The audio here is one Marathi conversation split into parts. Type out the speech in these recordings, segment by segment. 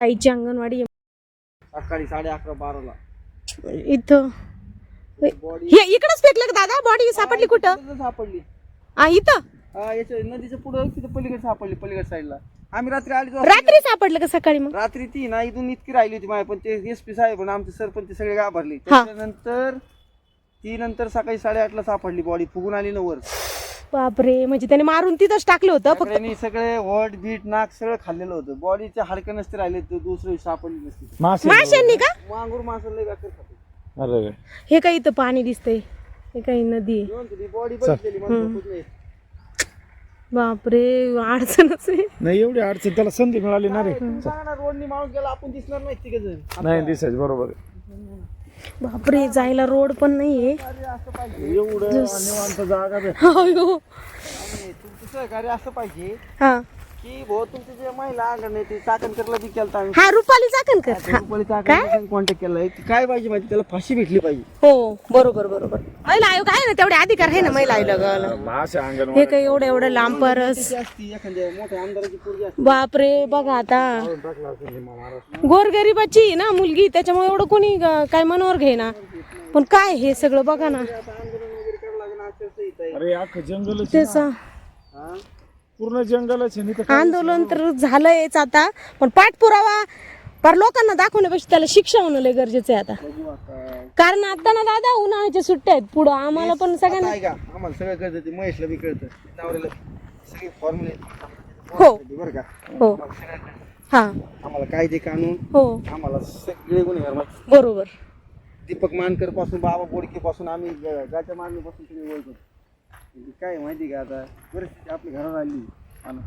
आईची अंगणवाडी. सकाळी साडे अकरा बाराला. इथं. बॉडी हे इकडंच फेकलं का दादा? बॉडी सापडली कुठं? सापडली. हा इथं? हा याच्या नदीच्या पुढं तिथं पलीकडे सापडली पलीकडे साईडला. आम्ही रात्री आली रात्री सापडलं का सकाळी मग? रात्री ती ना इथून इतकी राहिली होती माझ्या पण ते एस पी साहेब आणि आमचे सरपंच ते सगळे घाबरले. त्याच्यानंतर ती नंतर सकाळी साडेआठला सापडली बॉडी फुगून आली ना वर. बापरे म्हणजे त्याने मारून तिथंच टाकलं होतं फक्त. सगळ्यांनी सगळे वट बीट नाक सगळं खाल्लेलं होतं. बॉडीचे हाडकं नसते राहिले तर दिवशी सापडली नसती. मासे. माशांनी का? मांगूर लय खाते. अरे हे काही इथं पाणी दिसतंय. हे काही नदी. आहे. बॉडी बघितलेली मला झोपत नाही. बापरे अडचणच आहे नाही एवढी अडचण त्याला संधी मिळाली ना रे. रोडनी माणूस गेला आपण दिसणार नाही तिघ जण. नाही दिसायचं बरोबर आहे. बापरे जायला रोड पण नाहीये. एवढं जागा असं पाहिजे. हा. की भाऊ तुमचे जे महिला अंगण आहे ते चाकणकरला बी केलं आम्ही. हा रुपाली चाकणकर. हा. रुपाली चाकणकर कॉन्टॅक्ट केलाय काय पाहिजे माहिती? त्याला फाशी भेटली पाहिजे. हो बरोबर बरोबर. महिला आयोग आहे ना तेवढे अधिकार आहे ना महिला आयोगाला? अंगण हे काही एवढं एवढं लांब परस. ती असती? एखाद्या मोठ्या आमदाराची पोरगी असते. बापरे बघा आता. गोरगरिबाची ना मुलगी त्याच्यामुळे एवढं कोणी ग- काय मनावर घेना पण काय हे सगळं बघा ना. आहे. अरे अख्खं जंगलच आहे. त्याच हा? पूर्ण जंगलच आहे. नाही आंदोलन तर झालंयच आता पण पाठपुरावा पर लोकांना दाखवण्यापेक्षा त्याला शिक्षा होणं लय गरजेचं आहे आता. कारण आता ना दादा उन्हाळ्याच्या सुट्ट्या आहेत पुढं आम्हाला पण आता सगळ्यांना ऐका आम्हाला सगळं कळतं ते महेशला बी कळतं. नवऱ्याला सगळे फॉर्म्युले हो. बरं का? हो. हा. आम्हाला कायदे कानून हो. आम्हाला सगळे गुन्हेगार माहिती. बरोबर. दीपक मानकरपासून बाबा बोडके पासून आम्ही गाच्या मागणी पासून सगळे ओळखतो काय आहे माहिती का आता? परिस्थिती आपली घरावर आली. आणि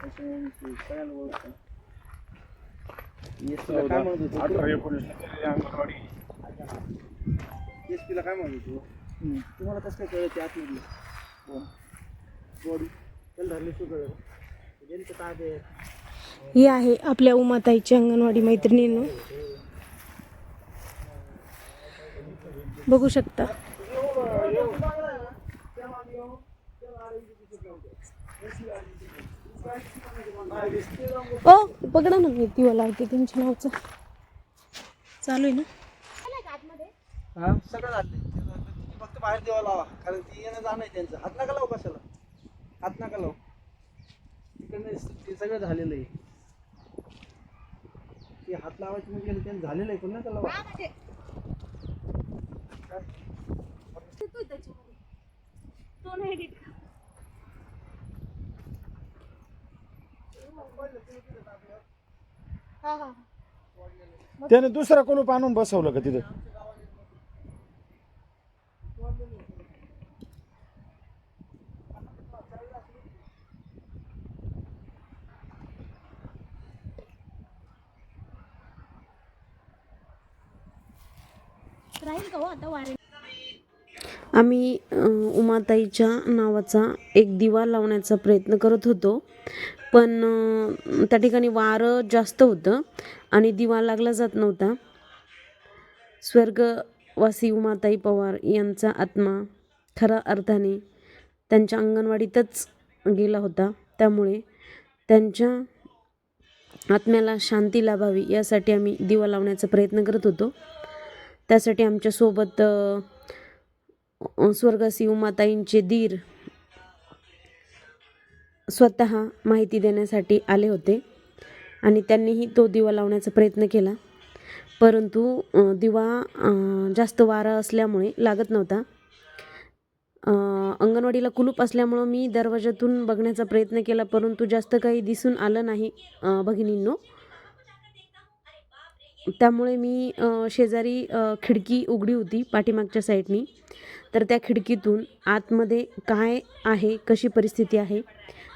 त्याच्यामुळे ते सगळ्यांना ओळखतो एस ला काय म्हणत होतो? अठरा एकोणीसला केलेली अंगणवाडी. एस ला काय म्हणत होतो? तुम्हाला कसं काय कळलं ते आतमधलं? बॉडी. त्याला धरले सुद्धा कळलं ज्यांचं ताबे आहे? ही आहे आपल्या उमाताईची अंगणवाडी मैत्रिणींनो. बघू शकता. ओ पकडा ना मी दिवा लावते त्यांच्या नावचं. चालू आहे ना? हा सगळं झालं. तुम्ही फक्त बाहेर देवा लावा कारण ती येणं जाणं आहे त्यांचं. हात नका लावू कशाला? हात नका लावू. तिकडनं ते सगळं झालेलं आहे. ते हात लावायचं म्हणजे गेलं त्यांचं झालेलं आहे पण नका लावा. त्याने दुसरा कुलूप आणून बसवलं का तिथे? राहील का हो आता वारे? आम्ही उमाताईच्या नावाचा एक दिवा लावण्याचा प्रयत्न करत होतो. पण त्या ठिकाणी वारं जास्त होतं आणि दिवा लागला जात नव्हता. स्वर्गवासी उमाताई पवार यांचा आत्मा खऱ्या अर्थाने त्यांच्या अंगणवाडीतच गेला होता. त्यामुळे त्यांच्या आत्म्याला शांती लाभावी यासाठी आम्ही दिवा लावण्याचा प्रयत्न करत होतो. त्यासाठी आमच्यासोबत स्वर्गसी उमाताईंचे दीर स्वतः माहिती देण्यासाठी आले होते. आणि त्यांनीही तो दिवा लावण्याचा प्रयत्न केला. परंतु दिवा जास्त वारा असल्यामुळे लागत नव्हता. अंगणवाडीला कुलूप असल्यामुळं मी दरवाजातून बघण्याचा प्रयत्न केला परंतु जास्त काही दिसून आलं नाही भगिनींनो. त्यामुळे मी शेजारी खिडकी उघडी होती पाठीमागच्या साईडनी. तर त्या खिडकीतून आतमध्ये काय आहे कशी परिस्थिती आहे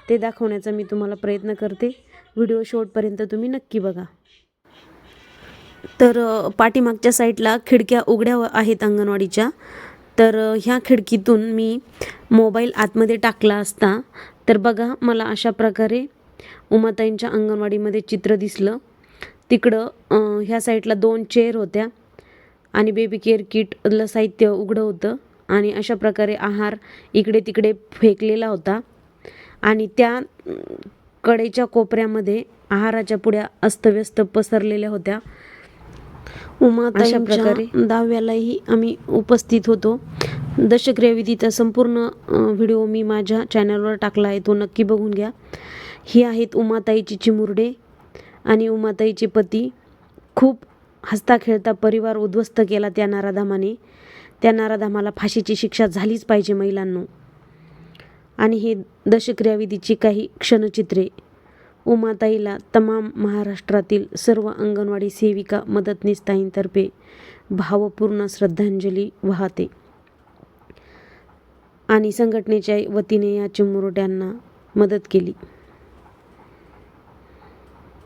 ते दाखवण्याचा मी तुम्हाला प्रयत्न करते. व्हिडिओ शेवटपर्यंत तुम्ही नक्की बघा. तर पाठीमागच्या साईडला खिडक्या उघड्या आहेत अंगणवाडीच्या. तर ह्या खिडकीतून मी मोबाईल आतमध्ये टाकला असता तर बघा मला अशा प्रकारे उमाताईंच्या अंगणवाडीमध्ये चित्र दिसलं. तिकडं ह्या साईडला दोन चेअर होत्या आणि बेबी केअर किटलं साहित्य उघडं होतं आणि अशा प्रकारे आहार इकडे तिकडे फेकलेला होता. आणि त्या कडेच्या कोपऱ्यामध्ये आहाराच्या पुड्या अस्तव्यस्त पसरलेल्या होत्या. उमाताईंच्या प्रकारे दहाव्यालाही आम्ही उपस्थित होतो. दशक्रियाविधीचा संपूर्ण व्हिडिओ मी माझ्या चॅनलवर टाकला आहे तो नक्की बघून घ्या. ही आहेत उमाताईची चिमुरडे. आणि उमाताईचे पती खूप हसता खेळता परिवार उद्ध्वस्त केला त्या नाराधामाने. त्या नाराधामाला फाशीची शिक्षा झालीच पाहिजे महिलांनो. आणि हे दशक्रियाविधीची काही क्षणचित्रे. उमाताईला तमाम महाराष्ट्रातील सर्व अंगणवाडी सेविका मदतनीसताईंतर्फे भावपूर्ण श्रद्धांजली वाहते. आणि संघटनेच्या वतीने या चिमुरट्यांना मदत केली.